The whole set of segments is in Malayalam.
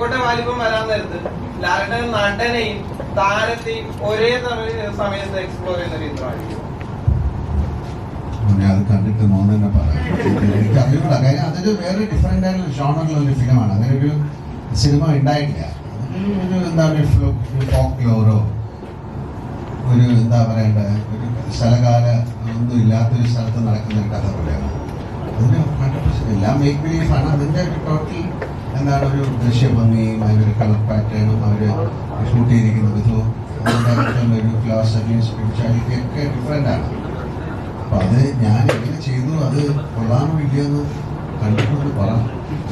കിഴക്കോട്ടെ വാലിപ്പം വരാൻ നേരത്ത്. ലാലേട്ടൻ നടനെയും താരത്തെയും ഒരേ സമയത്ത് എക്സ്പ്ലോർ ചെയ്യുന്ന ഒരു ചിത്രമായിരിക്കും അതൊരു വേറെ ഷോണുള്ള ഒരു സിനിമ ഉണ്ടായിട്ടില്ല. ഒരു ഒരു എന്താ പറയണ്ട ഒരു സ്ഥലകാല ഒന്നും ഇല്ലാത്തൊരു സ്ഥലത്ത് നടക്കുന്ന കഥ പോലെയാണ്. അതിന് എല്ലാം മേക്ക് ബിലീഫാണ് അതിന്റെ ഒരു ടോട്ടൽ എന്താണ് ഒരു ദൃശ്യഭംഗിയും അവരുടെ കളർ പാറ്റേണും അവർ ഷൂട്ട് ചെയ്തിരിക്കുന്ന വിധവും അതിന്റെ ഒരു ഫിലോസഫിയും സ്പിരിച്വാലിറ്റി ഒക്കെ ഡിഫറെന്റ് ആണ്. അപ്പൊ അത് ഞാൻ എങ്ങനെ ചെയ്തു അത് കൊള്ളാമോ ഇല്ലയെന്ന് കണ്ടിട്ടുണ്ട് പറ.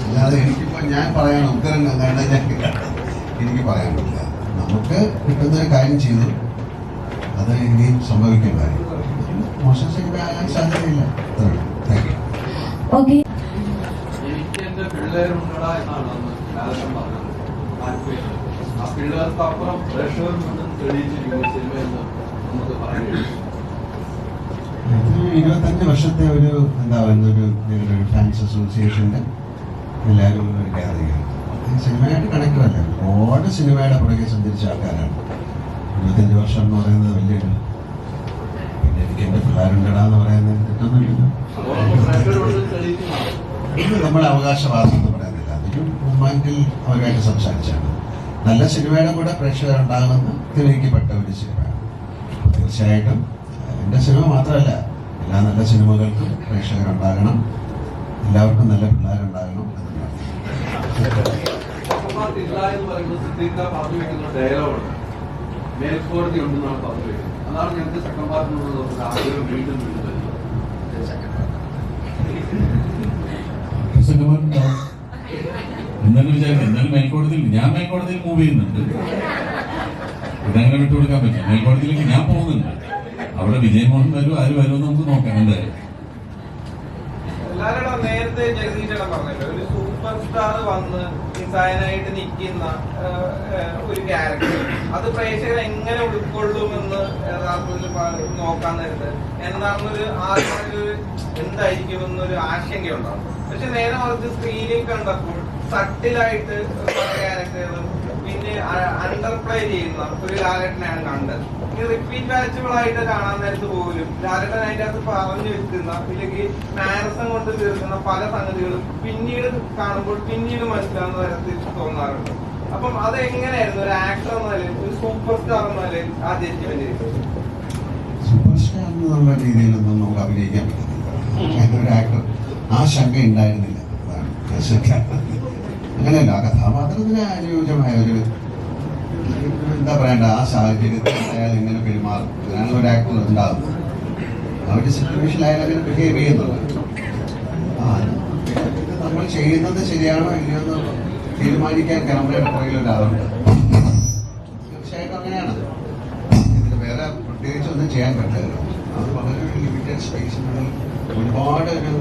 അല്ലാതെ എനിക്കിപ്പോ ഞാൻ പറയാൻ ഉത്തരം എന്താണ് ഞാൻ എനിക്ക് പറയാൻ പറ്റില്ല നമുക്ക് കിട്ടുന്ന ഒരു കാര്യം ചെയ്തു. അത് ഇനിയും സംഭവിക്കും കാര്യം. മോശം ചെയ്യാൻ സാധ്യതയില്ല. ഓക്കെ എന്റെ പിള്ളേരുണ്ടടാ എന്നാണ് അന്ന് ലാലൻ പറഞ്ഞത് താല്പര്യം ആ പിള്ളേർക്ക് അപ്പുറം പ്രേക്ഷകർ മുന്നിൽ തെളിയിച്ചിരിക്കുന്ന സിനിമ എന്ന് നമുക്ക് പറയാൻ കഴിയും ഇരുപത്തഞ്ച് വർഷത്തെ ഒരു എന്താ പറയുന്ന ഒരു ഞങ്ങളുടെ ഫാൻസ് അസോസിയേഷന്റെ എല്ലാവരും ഒരു ഗ്യാതറിംഗ് സിനിമയായിട്ട് കണക്ട് അല്ല. ഒരുപാട് സിനിമയുടെ പുറകെ സഞ്ചരിച്ച ആൾക്കാരാണ്. ഇരുപത്തഞ്ച് വർഷം എന്ന് പറയുന്നത് വലിയൊരു പിന്നെ എനിക്ക് എന്റെ പിള്ളേരുണ്ടടാ എന്ന് പറയുന്നത് തെറ്റൊന്നുമില്ലല്ലോ. നമ്മുടെ അവകാശവാദം മൂവ്മെന്റിൽ അവരുമായിട്ട് സംസാരിച്ചാണ് നല്ല സിനിമയുടെ കൂടെ പ്രേക്ഷകർ ഉണ്ടാകുമെന്ന് തെളിയിക്കപ്പെട്ട ഒരു സിനിമയാണ്. തീർച്ചയായിട്ടും എന്റെ സിനിമ മാത്രമല്ല എല്ലാ നല്ല സിനിമകൾക്കും പ്രേക്ഷകരുണ്ടാകണം എല്ലാവർക്കും നല്ല പിള്ളേരുണ്ടാകണം സിനിമ പ്രാർത്ഥിക്കുന്നു ഇല്ല എന്ന് പറയുന്നത് സിദ്ദീഖ പറഞ്ഞു ഡയലോഗാണ് മേൽക്കോടതി ഉണ്ടെന്നാണ് പറഞ്ഞു വെക്കുന്നത്. അതാണ് ഞങ്ങൾക്ക് സെക്കൻഡ് പാർട്ടിനുള്ള ഒരു ആഗ്രഹം വീണ്ടും വീണ്ടും വരുന്നത്. സെക്കൻഡ് എന്നാലും വിചാരിക്കും. എന്നാലും മേൽക്കോടതിയിൽ ഞാൻ മേൽക്കോടതിയിൽ മൂവ് ചെയ്യുന്നുണ്ട്. ഇതങ്ങനെ വിട്ടുകൊടുക്കാൻ പറ്റില്ല. മേൽക്കോടതിയിലേക്ക് ഞാൻ പോകുന്നുണ്ട്. അവിടെ വിജയമോഹൻ വരും ആര് വരും നമുക്ക് നോക്കാം എന്തായാലും. നേരത്തെ ജഗദീഷ് പറഞ്ഞല്ലോ. ഒരു സൂപ്പർ സ്റ്റാർ വന്ന് നിസ്സായനായിട്ട് നിൽക്കുന്ന ഒരു ക്യാരക്ടർ അത് പ്രേക്ഷകർ എങ്ങനെ ഉൾക്കൊള്ളുമെന്ന് യഥാർത്ഥത്തിൽ നോക്കാൻ നേരത്ത് എന്താണെന്നൊരു ആദ്യം എന്തായിരിക്കും എന്നൊരു ആശങ്കയുണ്ടാവും. പക്ഷെ നേരെ മറിച്ച് സ്ക്രീനിൽ കണ്ടപ്പോൾ സട്ടിലായിട്ട് ക്യാരക്ടറും പിന്നെ അണ്ടർപ്ലേ ചെയ്യുന്ന ഒരു ലാലട്ടനെയാണ് കണ്ടത്. ഇനി റിപ്പീറ്റ് വാച്ചബിൾ ആയിട്ട് കാണാൻ നേരത്ത് പോലും ലാലട്ടൻ അതിന്റെ അകത്ത് പറഞ്ഞു വെക്കുന്ന ഇല്ലെങ്കിൽ മാനസം കൊണ്ട് തീർക്കുന്ന പല സംഗതികളും പിന്നീട് കാണുമ്പോൾ പിന്നീട് മനസ്സിലാവുന്ന തരത്തിൽ തോന്നാറുണ്ട്. അപ്പം അത് എങ്ങനെയായിരുന്നു ഒരു ആക്ടർ എന്ന ഒരു സൂപ്പർ സ്റ്റാർ എന്ന ആ ജഡ്ജ്മെന്റ് സ്റ്റാർ എന്നുള്ള രീതിയിലൊന്നും നമുക്ക് അഭിനയിക്കാൻ പറ്റുന്നില്ല ആക്ടർ ആ ശങ്ക ഉണ്ടായിരുന്നില്ല ശങ്ക. അങ്ങനെയല്ല ആ കഥാപാത്രത്തിന് അനുയോജ്യമായ ഒരു എന്താ പറയണ്ട ആ സാഹചര്യത്തിൽ അയാൾ ഇങ്ങനെ പെരുമാറും. അതിനാണ് ഒരു ആക്ടർ ഉണ്ടാകുന്നത് ആ ഒരു സിറ്റുവേഷൻ അയാൾ അങ്ങനെ ബിഹേവ് ചെയ്യുന്നുള്ളത് ആ നമ്മൾ ചെയ്യുന്നത് ശരിയാണോ ഇല്ലയോ എന്ന് തീരുമാനിക്കാൻ ക്യാമറയുടെ പുറകിൽ ഒരാളുണ്ട്. തീർച്ചയായിട്ടും അങ്ങനെയാണ്. ഇതിന് വേറെ പ്രത്യേകിച്ച് ഒന്നും ചെയ്യാൻ പറ്റില്ല. അത് വളരെ ഒരു ലിമിറ്റഡ് സ്പേസിനുള്ളിൽ ഒരുപാട് ഒരു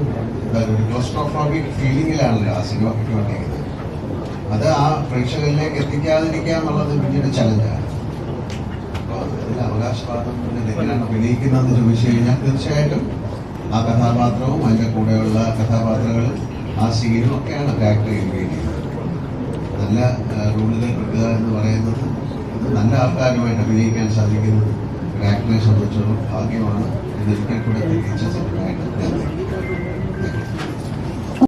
ക്ലോസ്ട്രോഫോബിക് ഫീലിങ്ങിലാണല്ലോ ആ സിനിമ കിട്ടിക്കൊണ്ടിരിക്കുന്നത് അത് ആ പ്രേക്ഷകരിലേക്ക് എത്തിക്കാതിരിക്കുക എന്നുള്ളത് പിന്നീട് ചലഞ്ചാണ് അപ്പോൾ അതിൽ അവകാശവാദം എങ്ങനെയാണ് അഭിനയിക്കുന്നതെന്ന് ചോദിച്ചു കഴിഞ്ഞാൽ തീർച്ചയായിട്ടും ആ കഥാപാത്രവും അതിന്റെ കൂടെയുള്ള കഥാപാത്രങ്ങളും ആ സീനും ഒക്കെയാണ് ക്യാരക്ടർ ചെയ്യുന്നത്. നല്ല റൂളുകൾ കിട്ടുക എന്ന് പറയുന്നത് നല്ല ആൾക്കാരുമായിട്ട് അഭിനയിക്കാൻ സാധിക്കുന്നത് ర్యాకగ్నైజ్ అవ్వచ్చు భాగ్యం ఎందుకంటే కూడా తగ్గించేసి